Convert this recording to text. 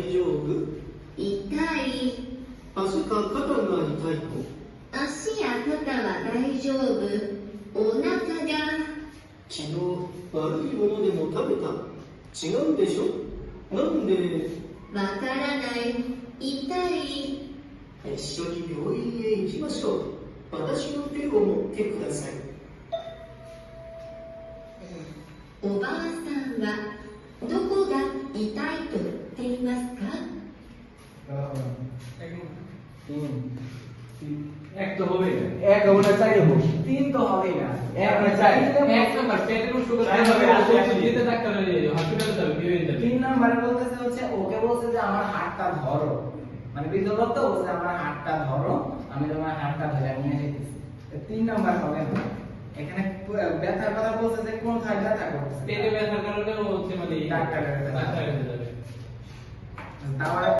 大丈夫？痛い。足か肩が痛いと足や肩は大丈夫。お腹が。昨日悪いものでも食べた？違うでしょ？なんで？わからない。痛い。一緒に病院へ行きましょう。私の手を持ってください。おばあさんはどこが痛いと？এক তো হবেই না এক ওটা চাই দেবো তিন তো হবেই না এক না চাই এক নাম্বার পেটের সুগার চাই হবে, আসে, আসে। ডাক্তার হসপিটালে যাবে বিভিন্ন তিন নাম্বারে বলতেছে হচ্ছে ওকে বলছে যে আমার হাতটা ধরো মানে বিদ্যুৎ তো বলছে আমার হাতটা ধরো আমি তোমার হাতটা ধরে নিয়ে যেতেছি তিন নাম্বার হবে না এখানে ব্যথার কথা বলছে যে কোথায় ব্যথা করছে পেটে ব্যথার কারণে হচ্ছে মানে ডাক্তারের কাছে। ডাক্তারের কাছে যাবে তারপরে